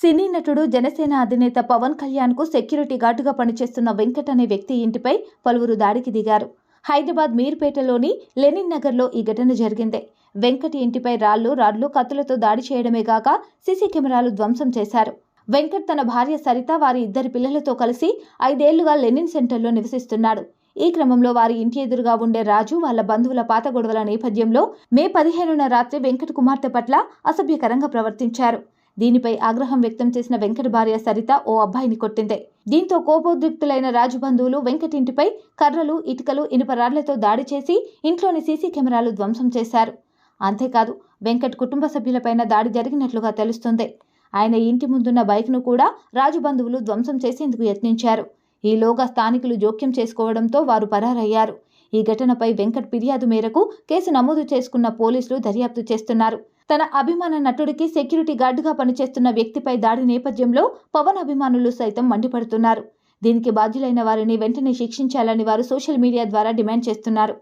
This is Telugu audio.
సినీ నటుడు జనసేన అధినేత పవన్ కళ్యాణ్కు సెక్యూరిటీ గార్డుగా పనిచేస్తున్న వెంకట్ అనే వ్యక్తి ఇంటిపై పలువురు దాడికి దిగారు. హైదరాబాద్ మీర్పేటలోని లెనిన్ నగర్లో ఈ ఘటన జరిగింది. వెంకట్ ఇంటిపై రాళ్ళు రాడ్లు కత్తులతో దాడి చేయడమే కాక సీసీ కెమెరాలు ధ్వంసం చేశారు. వెంకట్ తన భార్య సరిత వారి ఇద్దరి పిల్లలతో కలిసి ఐదేళ్ళుగా లెనిన్ సెంటర్లో నివసిస్తున్నాడు. ఈ క్రమంలో వారి ఇంటి ఎదురుగా ఉండే రాజు వాళ్ళ బంధువుల పాత గొడవల నేపథ్యంలో మే పదిహేనున రాత్రి వెంకట్ కుమార్తె పట్ల అసభ్యకరంగా ప్రవర్తించారు. దీనిపై ఆగ్రహం వ్యక్తం చేసిన వెంకట భార్య సరిత ఓ అబ్బాయిని కొట్టింది. దీంతో కోపోద్రిక్తులైన రాజు బంధువులు వెంకటింటిపై కర్రలు ఇటుకలు ఇనుప రాళ్ళతో దాడి చేసి ఇంట్లోని సీసీ కెమెరాలు ధ్వంసం చేశారు. అంతేకాదు వెంకట్ కుటుంబ సభ్యులపైన దాడి జరిగినట్లుగా తెలుస్తుంది. ఆయన ఇంటి ముందున్న బైక్ను కూడా రాజు బంధువులు ధ్వంసం చేసేందుకు యత్నించారు. ఈలోగా స్థానికులు జోక్యం చేసుకోవడంతో వారు పరారయ్యారు. ఈ ఘటనపై వెంకట్ ఫిర్యాదు మేరకు కేసు నమోదు చేసుకున్న పోలీసులు దర్యాప్తు చేస్తున్నారు. తన అభిమాన నటుడికి సెక్యూరిటీ గార్డుగా పనిచేస్తున్న వ్యక్తిపై దాడి నేపథ్యంలో పవన్ అభిమానులు సైతం మండిపడుతున్నారు. దీనికి బాధ్యులైన వారిని వెంటనే శిక్షించాలని వారు సోషల్ మీడియా ద్వారా డిమాండ్ చేస్తున్నారు.